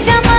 জামা